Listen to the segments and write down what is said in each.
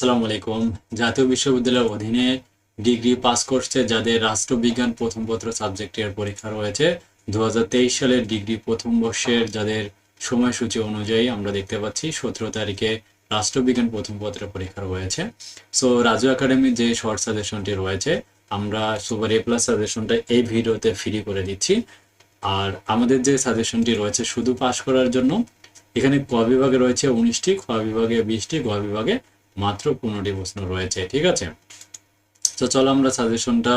আসসালামু আলাইকুম। জাতীয় বিশ্ববিদ্যালয়ের অধীনে ডিগ্রি পাস করছে যাদের রাষ্ট্রবিজ্ঞান প্রথম পত্র সাবজেক্টের পরীক্ষা রয়েছে। দু সালের ডিগ্রি প্রথম বর্ষের যাদের সময়সূচি অনুযায়ী আমরা দেখতে পাচ্ছি, সতেরো তারিখে রাষ্ট্রবিজ্ঞান প্রথম পত্রের পরীক্ষা রয়েছে। সো রাজু একাডেমির যে শর্ট সাজেশনটি রয়েছে, আমরা সুপার এ প্লাস সাজেশনটা এই ভিডিওতে ফ্রি করে দিচ্ছি। আর আমাদের যে সাজেশনটি রয়েছে, শুধু পাস করার জন্য, এখানে ক বিভাগে রয়েছে উনিশটি, খ বিভাগে বিশটি, গ বিভাগে মাত্র পনেরোটি প্রশ্ন রয়েছে, ঠিক আছে? তো চলো আমরা সাজেশনটা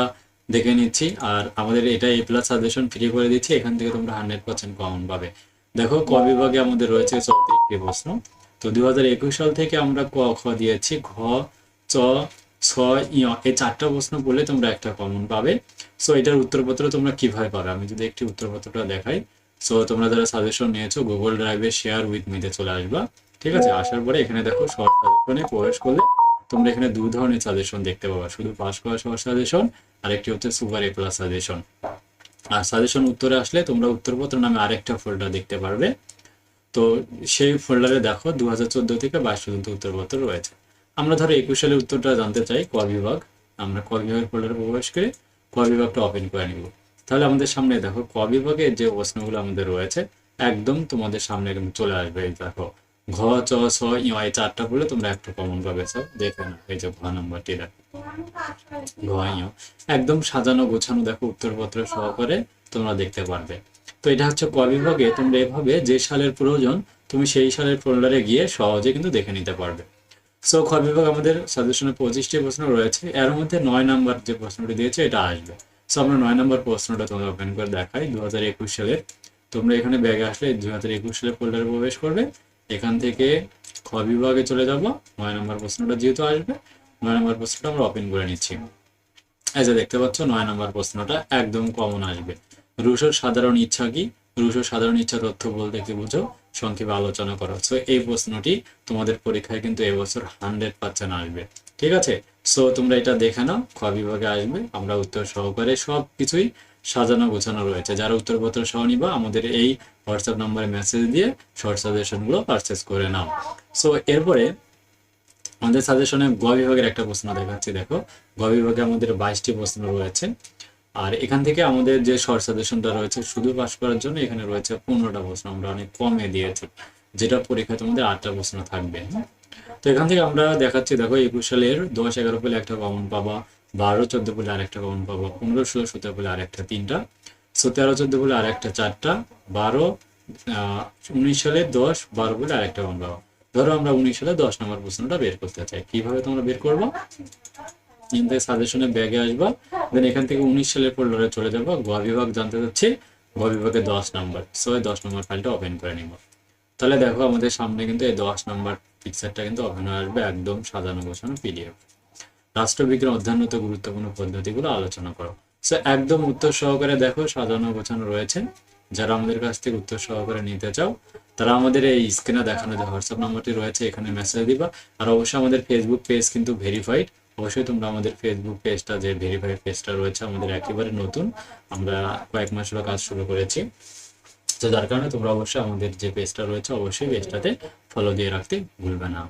দেখে নিচ্ছি, আর আমাদের এটা এ প্লাস সাজেশন ফ্রি করে দিচ্ছি, এখান থেকে তোমরা হান্ড্রেড পার্সেন্ট কমন পাবে। দেখো, ক বিভাগে আমাদের রয়েছে চৌত্রিশটি প্রশ্ন তো দু হাজার একুশ সাল থেকে আমরা ক, খ দিয়েছি, ঘ, চ, ছ এই চারটা প্রশ্ন বলে তোমরা একটা কমন পাবে। সো এটার উত্তরপত্র তোমরা কীভাবে পাবে? আমি যদি একটি উত্তরপত্রটা দেখাই। সো তোমরা যারা সাজেশন নিয়েছো গুগল ড্রাইভে শেয়ার উইথ মিতে চলে আসবা। ঠিক আছে? আসার পরে এখানে দেখো শর্ট সাজেশনে প্রবেশ করলে তোমরা এখানে দু ধরনের সাজেশন দেখতে পাবা। শুধু পাস করা শর্ট সাজেশন আর একটি হচ্ছে সুপার এ প্লাস সাজেশন আর সাজেশন উত্তরে আসলে তোমরা উত্তরপত্র নামে আরেকটা ফোল্ডার দেখতে পারবে। তো সেই ফোল্ডারে দেখো দু হাজার চোদ্দ থেকে বাইশ পর্যন্ত উত্তরপত্র রয়েছে। আমরা ধরো একুশ সালের উত্তরটা জানতে চাই, ক বিভাগ? আমরা ক বিভাগের ফোল্ডারে প্রবেশ করে ক বিভাগটা ওপেন করে নিব। তাহলে আমাদের সামনে দেখো, ক বিভাগের যে প্রশ্নগুলো আমাদের রয়েছে, একদম তোমাদের সামনে চলে আসবে দেখো। ঘ চ ছ ই এই চারটা পড়লে তোমরা একটা কমন পাবে সব। দেখে না এই যে ঘ নাম্বারটি ঘ ই একদম সাজানো গোছানো, দেখো উত্তরপত্র সহকারে তোমরা দেখতে পারবে। তো এটা হচ্ছে ক বিভাগে, তোমরা এভাবে যে সালের প্রয়োজন, তুমি সেই সালের ফোল্ডারে গিয়ে সহজে কিন্তু দেখে নিতে পারবে। সো খ বিভাগ আমাদের সাজেশনে পঁচিশটি প্রশ্ন রয়েছে। এর মধ্যে নয় নাম্বার যে প্রশ্নটি দিয়েছে, এটা আসবে। সো আমরা নয় নম্বর প্রশ্নটা তোমরা ওপেন করে দেখাই। দু সালের। তোমরা এখানে ব্যাগে আসলে দু হাজার একুশ সালে ফোল্ডারে প্রবেশ করবে। এখান থেকে খ বিভাগে চলে যাব। নয় নম্বর প্রশ্নটা যেহেতু আসবে, নয় নম্বর প্রশ্নটা আমরা ওপেন করে নিচ্ছি। এই যে দেখতে পাচ্ছ, নয় নম্বর প্রশ্নটা একদম কমন আসবে। রুশোর সাধারণ ইচ্ছা কি? রুশোর সাধারণ ইচ্ছা তথ্য বলতে কি বুঝো? সংক্ষেপে আলোচনা করা। সো এই প্রশ্নটি তোমাদের পরীক্ষায় কিন্তু এবছর হান্ড্রেড পার্সেন্ট আসবে। ঠিক আছে? সো তোমরা এটা দেখে নাও, খ বিভাগে আসবে, আমরা উত্তর সহকারে সব কিছুই সাজানো গোছানো রয়েছে। যারা উত্তরপত্র সহ নিবা, আমাদের এই হোয়াটসঅ্যাপ নাম্বারে মেসেজ দিয়ে শর্ট সাজেশনগুলো পারচেস করে নাও। সো এরপরে আমাদের সাজেশনে গ বিভাগের একটা প্রশ্ন দেখাচ্ছি, দেখো। গ বিভাগে আমাদের বাইশটি প্রশ্ন রয়েছে। আর এখান থেকে আমাদের যে শর্ট সাজেশনটা রয়েছে, শুধু পাস করার জন্য এখানে রয়েছে পনেরোটা প্রশ্ন, আমরা অনেক কমে দিয়েছি, যেটা পরীক্ষায় তোমাদের আটটা প্রশ্ন থাকবে? তো এখান থেকে আমরা দেখাচ্ছি, দেখো, একুশ সালের দশ এগারো পেলে একটা কমন পাবা, বারো চোদ্দ পেলে আরেকটা কমন পাবা, পনেরো ষোলো সতেরো পেলে আরেকটা তিনটা সো তেরো চোদ্দ পেলে আরেকটা চারটা, বারো উনিশ সালে দশ, বারো পেলে আরেকটা কমন পাবা। ধরো আমরা উনিশ সালে দশ নম্বর প্রশ্নটা বের করতে চাই। কীভাবে তোমরা বের করব? সাজেশনে ব্যাগে আসবা দেন এখান থেকে উনিশ সালের ফোল্ডারে চলে যাব, গ বিভাগ জানতে চাচ্ছি গ বিভাগে দশ নম্বর। সো দশ নম্বর ফাইলটা ওপেন করে নিব। তাহলে দেখো, আমাদের সামনে কিন্তু এই দশ নম্বর পিকচারটা কিন্তু হয়ে আসবে একদম সাজানো গোছানো পিডিএফ রাষ্ট্রবিজ্ঞান অধ্যয়নত গুরুত্বপূর্ণ পদ্ধতিগুলো আলোচনা করো। সো একদম উত্তর সহকারে দেখো সাজানো গোছানো রয়েছে। যারা আমাদের কাছ থেকে উত্তর সহকারে নিতে চাও, তারা আমাদের এই স্ক্রিনে দেখানো যে হোয়াটসঅ্যাপ নাম্বারটি রয়েছে, এখানে মেসেজ দিবা। আর অবশ্যই আমাদের ফেসবুক পেজ কিন্তু ভেরিফাইড অবশ্যই তোমরা আমাদের ফেসবুক পেজটা যে ভেরিফাইড পেজটা রয়েছে, আমাদের একেবারে নতুন। আমরা কয়েক মাস হলো কাজ শুরু করেছি। যার কারণে তোমরা অবশ্যই আমাদের যে পেজটা রয়েছে, অবশ্যই পেজটাতে ফলো দিয়ে রাখতে ভুলবে না।